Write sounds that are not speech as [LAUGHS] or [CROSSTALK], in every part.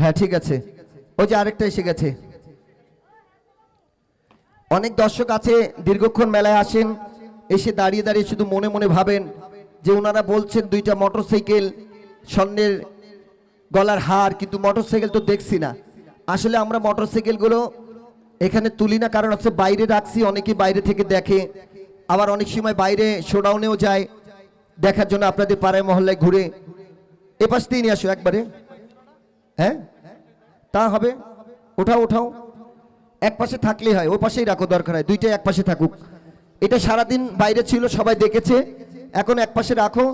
হ্যাঁ ঠিক আছে। ওই যে আরেকটা এসে গেছে। অনেক দর্শক আছে, দীর্ঘক্ষণ মেলায় আসেন, এসে দাঁড়িয়ে দাঁড়িয়ে শুধু মনে মনে ভাবেন যে ওনারা বলছেন দুইটা মোটরসাইকেল, স্বর্ণের গলার হার, কিন্তু মোটরসাইকেল তো দেখছি না। আসলে আমরা মোটরসাইকেলগুলো এখানে তুলি না, কারণ হচ্ছে বাইরে রাখছি, অনেকে বাইরে থেকে দেখে। আবার অনেক সময় বাইরে শোডাউনেও যায়। দেখার জন্য আপনাদের পাড়ায়, মহল্লায় ঘুরে। এ পাশ দিয়ে নিয়ে আসো একবারে। হ্যাঁ? তা হবে। ওঠাও ওঠাও। এক পাশে থাকলেই হয়, ও পাশেই রাখো, দরকার হয় দুইটাই এক পাশে থাকুক। এটা সারাদিন বাইরে ছিল, সবাই দেখেছে। এখন এক পাশে রাখো।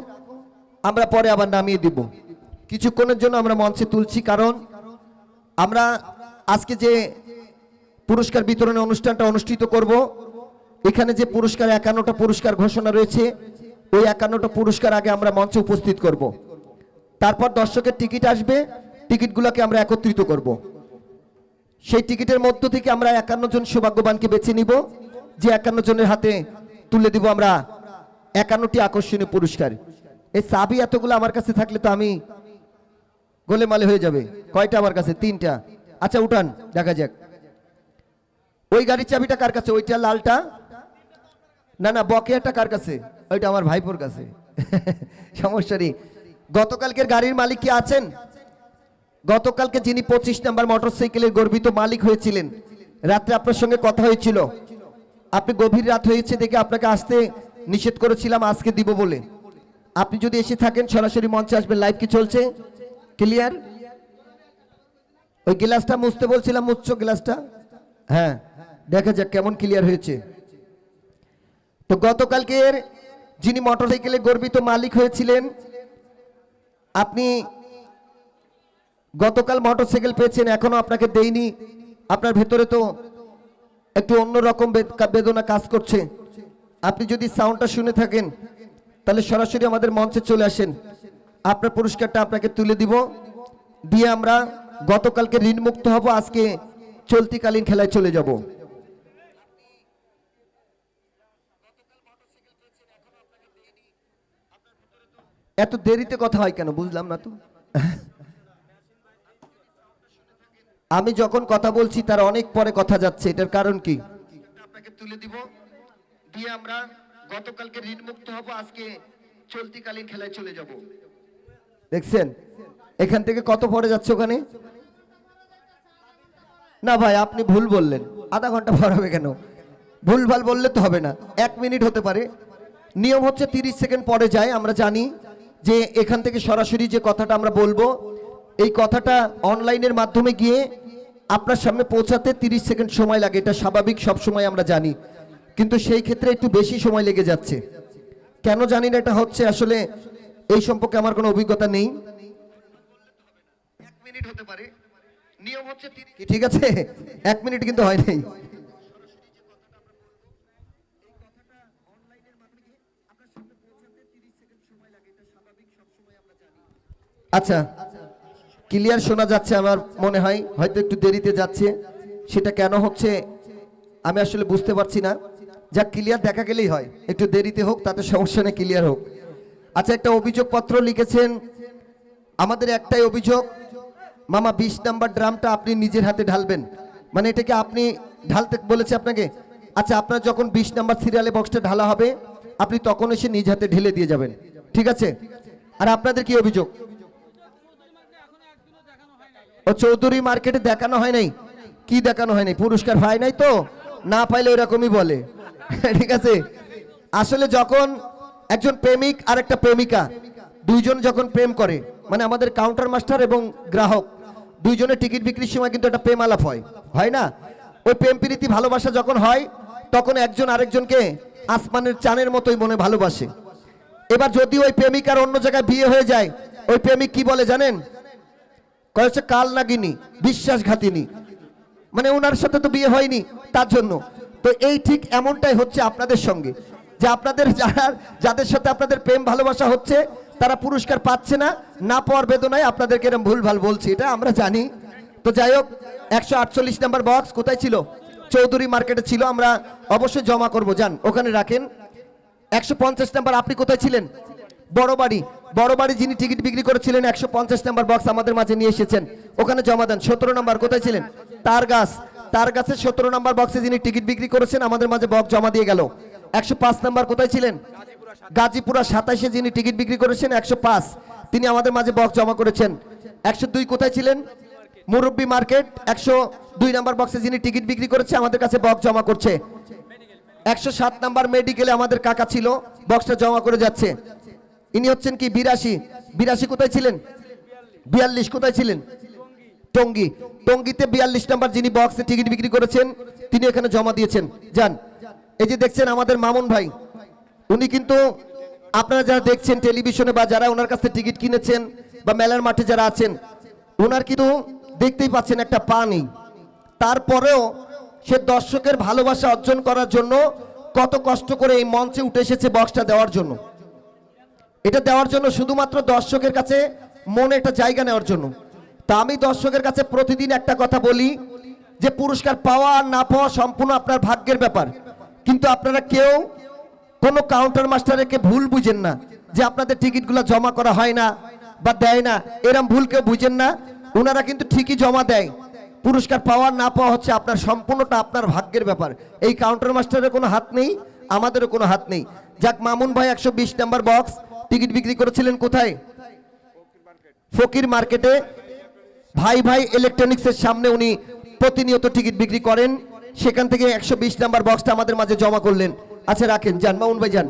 আমরা পরে আবার নামিয়ে দিব। কিছুক্ষণের জন্য আমরা মঞ্চে তুলছি, কারণ আমরা আজকে যে পুরস্কার বিতরণের অনুষ্ঠানটা অনুষ্ঠিত করব, এখানে যে পুরস্কার, একান্নটা পুরস্কার ঘোষণা রয়েছে, ওই একান্নটা পুরস্কার আগে আমরা মঞ্চে উপস্থিত করব। তারপর দর্শকের টিকিট আসবে। টিকিটগুলোকে আমরা একত্রিত করব। সেই টিকিটের মধ্য থেকে আমরা একান্ন জন সৌভাগ্যবানকে বেছে নিব। যে একান্ন জনের হাতে তুলে দিব আমরা একান্নটি আকর্ষণীয় পুরস্কার। এই চাবি এতগুলো আমার কাছে থাকলে তো আমি গোলেমালে হয়ে যাবে। কয়টা আমার কাছে? তিনটা। আচ্ছা উঠান, দেখা যাক। ওই গাড়ির চাবিটা কার কাছে? ওইটা লালটা? না না, বকেয়াটা কার কাছে? ওইটা আমার ভাইপোর কাছে। [LAUGHS] সমস্যা নেই। গতকালকের গাড়ির মালিক কি আছেন? গতকালকে যিনি পঁচিশ নাম্বার মোটরসাইকেলের গর্বিত মালিক হয়েছিলেন, রাত্রে আপনার সঙ্গে কথা হয়েছিল। আপনি গভীর রাত হয়েছে দেখে আপনাকে আসতে নিষেধ করেছিলাম, আজকে দিব বলে। আপনি যদি এসে থাকেন, সরাসরি মঞ্চে আসবেন। লাইভ কি চলছে? ক্লিয়ার ওই গ্লাসটা মুছতে বলছিলাম, মুছছো গ্লাসটা? হ্যাঁ দেখা যাক কেমন ক্লিয়ার হয়েছে। তো গতকালকের যিনি মোটরসাইকেলে গর্বিত মালিক হয়েছিলেন, আপনি গতকাল মোটরসাইকেল পেয়েছেন, এখনও আপনাকে দেইনি। আপনার ভেতরে তো একটু অন্যরকম বেদ- বেদনা কাজ করছে। আপনি যদি সাউন্ডটা শুনে থাকেন, তাহলে সরাসরি আমাদের মঞ্চে চলে আসেন। আপনার পুরস্কারটা আপনাকে তুলে দিব। দিয়ে আমরা গতকালকে ঋণমুক্ত হব, আজকে চলতিকালীন খেলায় চলে যাব। এত দেরিতে কথা হয় কেন? বুঝলাম না তো। আমি যখন কথা বলছি তার অনেক পরে কথা যাচ্ছে। এটার কারণ কি? আপনাকে তুলে দিব। দিয়ে আমরা গতকালকে ঋণমুক্ত হব আজকে চলতিকালীন খেলায় চলে যাব। দেখছেন? এখান থেকে কত পরে যাচ্ছে ওখানে? না ভাই আপনি ভুল বললেন। আধা ঘণ্টা পর হবে কেন? ভুল ভালো বললে তো হবে না। এক মিনিট হতে পারে। নিয়ম হচ্ছে তিরিশ সেকেন্ড পরে যায় আমরা জানি। যে এখান থেকে সরাসরি যে কথাটা আমরা বলব এই কথাটা অনলাইনের মাধ্যমে গিয়ে আপনার সামনে পৌঁছাতে তিরিশ সেকেন্ড সময় লাগে এটা স্বাভাবিক সব সময় আমরা জানি। কিন্তু সেই ক্ষেত্রে একটু বেশি সময় লেগে যাচ্ছে। কেন জানি না এটা হচ্ছে আসলে এই সম্পর্কে আমার কোনো অভিজ্ঞতা নেই। এক মিনিট হতে পারে। নিয়ম হচ্ছে ঠিক আছে? এক মিনিট কিন্তু হয় নাই। আচ্ছা ক্লিয়ার শোনা যাচ্ছে আমার মনে হয়, হয়তো একটু দেরিতে যাচ্ছে। সেটা কেন হচ্ছে, আমি আসলে বুঝতে পারছি না। যা ক্লিয়ার দেখা গেলেই হয়, একটু দেরিতে হোক, তাতে সমস্যা নেই, ক্লিয়ার হোক। আচ্ছা একটা অভিযোগপত্র লিখেছেন, আমাদের একটাই অভিযোগ, মামা বিশ নাম্বার ড্রামটা আপনি নিজের হাতে ঢালবেন। মানে এটাকে আপনি ঢালতে বলেছে আপনাকে? আচ্ছা আপনার যখন বিশ নাম্বার সিরিয়ালে বক্সটা ঢালা হবে, আপনি তখন এসে নিজ হাতে ঢেলে দিয়ে যাবেন। ঠিক আছে? আর আপনাদের কি অভিযোগ? ও চৌধুরী মার্কেটে দেখানো হয় নাই? কি দেখানো হয় নাই? পুরস্কার হয় নাই তো? না পাইলে এরকমই বলে। [LAUGHS] ঠিক আছে? আসলে যখন একজন প্রেমিক আর একটা প্রেমিকা, দুইজন যখন প্রেম করে মানে আমাদের কাউন্টার মাস্টার এবং গ্রাহক, দুইজনের টিকিট বিক্রির সময় কিন্তু একটা প্রেম আলাপ হয়। হয় না? ওই প্রেম প্রীতি, ভালোবাসা যখন হয়, তখন একজন আরেকজনকে আসমানের চানের মতোই মনে ভালোবাসে। এবার যদি ওই প্রেমিকার অন্য জায়গায় বিয়ে হয়ে যায়, ওই প্রেমিক কি বলে জানেন? কয় হচ্ছে, কাল নাগিনী বিশ্বাসঘাতিনী। মানে ওনার সাথে তো বিয়ে হয়নি, তার জন্য। তো এই ঠিক এমনটাই হচ্ছে আপনাদের সঙ্গে, যে আপনাদের যারা, যাদের সাথে আপনাদের প্রেম ভালোবাসা হচ্ছে, তারা পুরস্কার পাচ্ছে না না পাওয়ার বেদনায় আপনাদেরকে এরকম ভুল ভালো বলছি, এটা আমরা জানি। তো যাই হোক, একশো আটচল্লিশ নাম্বার বক্স কোথায় ছিল? চৌধুরী মার্কেটে ছিল, আমরা অবশ্যই জমা করব, যান, ওখানে রাখেন। একশো পঞ্চাশ নাম্বার, আপনি কোথায় ছিলেন? বড় বাড়ি বড় বাড়ি যিনি টিকিট বিক্রি করেছিলেন, একশো পঞ্চাশ নাম্বার বক্স আমাদের মাঝে নিয়ে এসেছেন। ওখানে জমা দেন। সতেরো নাম্বার, কোথায় ছিলেন? তার গাছ তার গাছে সতেরো নাম্বার বক্সে যিনি টিকিট বিক্রি করেছেন, আমাদের মাঝে বক্স জমা দিয়ে গেল। একশো পাঁচ নাম্বার কোথায় ছিলেন? গাজীপুরা সাতাশে যিনি টিকিট বিক্রি করেছেন, একশো পাঁচ। তিনি আমাদের মাঝে বক্স জমা করেছেন। একশো দুই কোথায় ছিলেন? মুরব্বী মার্কেট। একশো দুই নাম্বার বক্সে যিনি টিকিট বিক্রি করেছে, আমাদের কাছে বক্স জমা করছে। একশো সাত নাম্বার মেডিকেলে আমাদের কাকা ছিল বক্সটা জমা করে যাচ্ছে। ইনি হচ্ছেন কি বিরাশি? বিরাশি কোথায় ছিলেন? বিয়াল্লিশ কোথায় ছিলেন? টঙ্গি। টঙ্গিতে বিয়াল্লিশ নাম্বার যিনি বক্সে টিকিট বিক্রি করেছেন, তিনি এখানে জমা দিয়েছেন। যান, এই যে দেখছেন আমাদের মামুন ভাই, উনি কিন্তু আপনারা যারা দেখছেন টেলিভিশনে বা যারা ওনার কাছে টিকিট কিনেছেন বা মেলার মাঠে যারা আছেন, ওনার কিন্তু দেখতেই পাচ্ছেন একটা পা নেই তারপরেও সে দর্শকের ভালোবাসা অর্জন করার জন্য কত কষ্ট করে এই মঞ্চে উঠে এসেছে বক্সটা দেওয়ার জন্য। এটা দেওয়ার জন্য শুধুমাত্র দর্শকের কাছে মনে একটা জায়গা নেওয়ার জন্য। তা আমি দর্শকের কাছে প্রতিদিন একটা কথা বলি যে পুরস্কার পাওয়া আর না পাওয়া সম্পূর্ণ আপনার ভাগ্যের ব্যাপার। কিন্তু আপনারা কেউ কোনো কাউন্টার মাস্টারকে ভুল বুঝেন না যে আপনাদের টিকিটগুলো জমা করা হয় না বা দেয় না। এরম ভুল কেউ বুঝেন না। ওনারা কিন্তু ঠিকই জমা দেয়। পুরস্কার পাওয়া না পাওয়া হচ্ছে আপনার সম্পূর্ণটা আপনার ভাগ্যের ব্যাপার। এই কাউন্টার মাস্টারের কোনো হাত নেই, আমাদেরও কোনো হাত নেই। যাক, মামুন ভাই, একশো বিশ নাম্বার বক্স টিকিট বিক্রি করেছিলেন কোথায়? ফকির মার্কেটে। ভাই ভাই ইলেকট্রনিক্সের সামনে উনি প্রতিনিয়ত টিকিট বিক্রি করেন। সেখান থেকে একশো বিশ নাম্বার বক্সটা আমাদের মাঝে জমা করলেন। আচ্ছা রাখেন। যান, মামুন ভাই, যান।